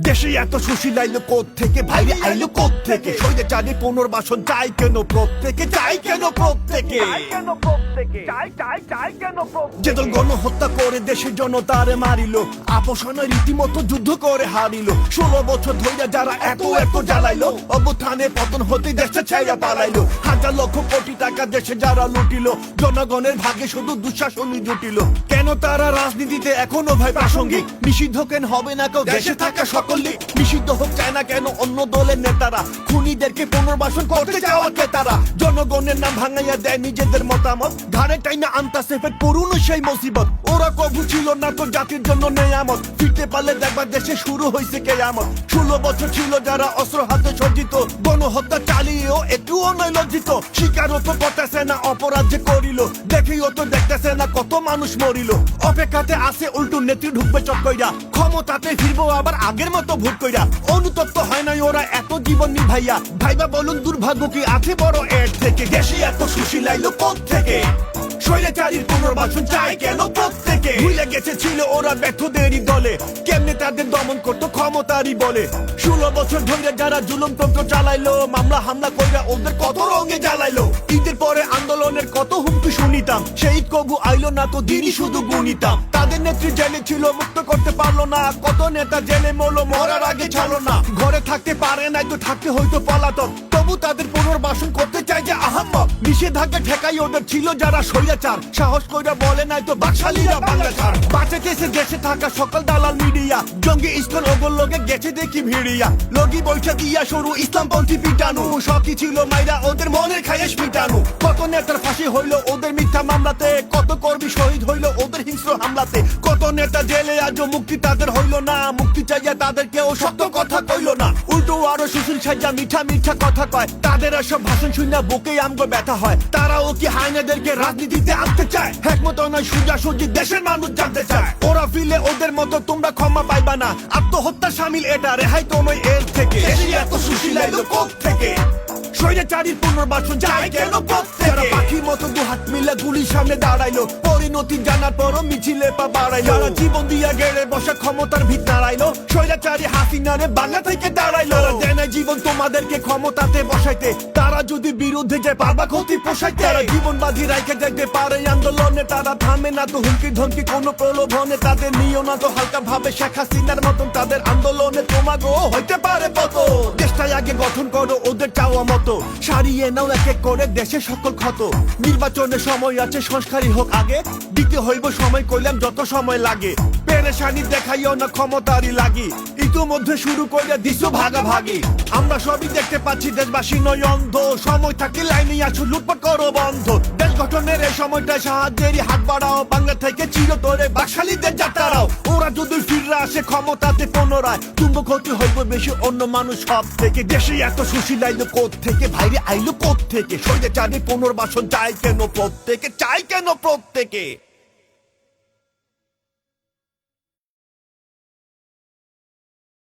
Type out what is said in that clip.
দেশে এত সুশীল আইলো কোথ থেকে ভাইরে আইলো কোথ থেকে সইতে জানি পুনর্বাসন চাই কেন প্রত্যেকে? চাই কেন প্রত্যেকে? যে দল গণহত্যা করে দেশের জনতারে মারিল আপোষণে রীতিমতো যুদ্ধ করে হারিল। ষোলো বছর ধরে যারা এত এত জ্বালাইলো অবস্থানে পতন হতে দেশে ছেড়ে পালাইলো। হাজার লক্ষ কোটি টাকা দেশে যারা লুটিল জনগণের ভাগে শুধু দুঃশাসনই জুটিল। কেন তারা রাজনীতিতে এখনও ভাই প্রাসঙ্গিক? নিষিদ্ধ কেন হবে না কেউ? দেশে থাকা সকল নিষিদ্ধ হোক চায় না কেন অন্য দলের নেতারা? খুনিদেরকে পুনর্বাসন করতে চাওয়া তারা? জনগণের নাম ভাঙাইয়া দেয় নিজেদের মতামত। ঘাড়ে টাইনা আনতা সেফের পুরনো সেই মুসিবত। ওরা কবু ছিল না তো জাতির জন্য নেয়ামত। ফিরতে পারলে দেখবার দেশে শুরু হয়েছে কেয়ামত। ষোলো বছর ছিল যারা অস্ত্র হাতে সজ্জিত। গণহত্যা চালিয়েও একটুও নয় লজ্জিত। শিকারও তো করতেছে না, অপরাধ যে করিল। দেখেও তো দেখতেছে না, কত মানুষ মরিল। অপেক্ষাতে আসে উল্টো নেত্রী ঢুকবে চক্কইরা। ক্ষমতাতে ফিরবো আবার আগের মতো ভোট কইরা। অনুতপ্ত হয় নাই ওরা এত জীবন নিভাইয়া। ভাইবা বলুন দুর্ভাগ্য কি আছে বড় এর থেকে? দেশে এত সুশীল আইলো কোথ থেকে স্বৈরাচারীর পুনর্বাসন চাই কেন প্রত্যেকে? ভুলে গেছে ছিল ওরা ব্যর্থদেরই দলে। কেমনে তাদের দমন করতো ক্ষমতারই বলে। ষোলো বছর ধরে যারা জুলুম তন্ত্র চালাইলো, মামলা, হামলা কইরা ওদের কত রঙে জ্বালাইলো। ঈদের পরে আন্দোলনের কত হুমকি শুনিতাম। সেই কবু আইলো না তো দিনই শুধু গুনিতাম। তাদের নেত্রী জেলে ছিল, মুক্ত করতে পারল না। কত নেতা জেলে মরলো, মরার আগে ছাড়লো না। ঘরে থাকতে পারে নাই তো থাকতে হয়তো পলাতক। তবু তাদের পুনর্বাসন করতে চাই যে আহম্মক। নিষেধাজ্ঞা ঠেকাই ওদের ছিল যারা স্বৈরাচার। সাহস কইরা বলে নাই তো বাকশালীরা বাংলা ছাড়। বাঁচাতেছে দেশে থাকা সকল দালাল মিডিয়া। জঙ্গি ইস্কন ওগল লোকে গেছে দেখি ভিড়িয়া। লগি বৈঠা দিয়া সরু ইসলামপন্থী পিটানু। সবই ছিল মাইরা ওদের মনের খায়েশ মিটানু। কত নেতার ফাঁসি হইল ওদের মিথ্যা মামলাতে। কত কর্মী শহীদ হইল ওদের হিংস্র হামলাতে। কত নেতা জেলে আজও মুক্তি তাদের হইল না। মুক্তি চাইয়া তাদেরকেও সত্য কথা কইলো না। উল্টো আরও সুশীল সাজা মিঠা মিঠা কথা কয়। তাদের সব ভাষণ শুনে বুকে আমগো ব্যথা হয়। তারাও কি হাইনাদেরকে রাজনীতিতে আনতে চায়? একমত নয় সোজা সুজি দেশের মানুষ জানতে চায়। ওরা ফিলে ওদের মতো তোমরা ক্ষমা পাইবা না। আত্মহত্যা সামিল এটা রেহাই তো নয় এর থেকে। এত সুশীল আইলো কোথ থেকে স্বৈরাচারীর পুনর্বাসন যায় কেন যারা পাখির মতো দু হাত মিলে গুলির সামনে দাঁড়াইলো পরিণতি জানার পরও মিছিলে পা বাড়াইলো। জীবন দিয়া গেড়ে বসা ক্ষমতার ভিত দাঁড়াইলো। স্বৈরাচারী হাসিনারে বাংলা থেকে দাঁড়াইলো। দেয় জীবন তোমাদেরকে ক্ষমতাতে বসাইতে। তারা যদি বিরুদ্ধে যায় পারবা ক্ষতি পোষাইতে। তারা জীবন বাজি রাইখে দেখতে পারে আন্দোলনে। তারা থামে না তো হুমকি ধমকি, কোনো প্রলোভনে। তাদের নিও না তো হালকা ভাবে শেখ হাসিনার মতন তাদের আন্দোলনে। তোমাকেও হইতে পারে পত দেশটাই আগে গঠন করো, ওদের চাওয়া মতো। সারিয়ে নাও এক করে দেশের সকল ক্ষত। নির্বাচনের সময় আছে, সংস্কারই হোক আগে। দিতে হইব সময়, কইলাম যত সময় লাগে। পেরেশানি দেখাইও না ক্ষমতারই লাগি। ইতিমধ্যে শুরু করে দিছো ভাগাভাগি। আমরা সবই দেখতে পাচ্ছি, দেশবাসী নয় অন্ধ। সময় থাকলে লাইনে আছো, লুটপাট করো বন্ধ। দেশ গঠনের এই সময়টা সাহায্যেরই হাত বাড়াও, বাংলা থেকে চিরতরে বাকশালীদের যাত্রাও ফিরে ক্ষমতাতে পুনরায় তুম্ব ক্ষতি হইব বেশি অন্য মানুষ সব থেকে। দেশে এত সুশীল আইলো কোথ থেকে ভাইরে আইলো কোথ থেকে সৈন্য চারি পুনর্বাসন চাই কেন প্রত্যেকে? চাই কেন প্রত্যেকে?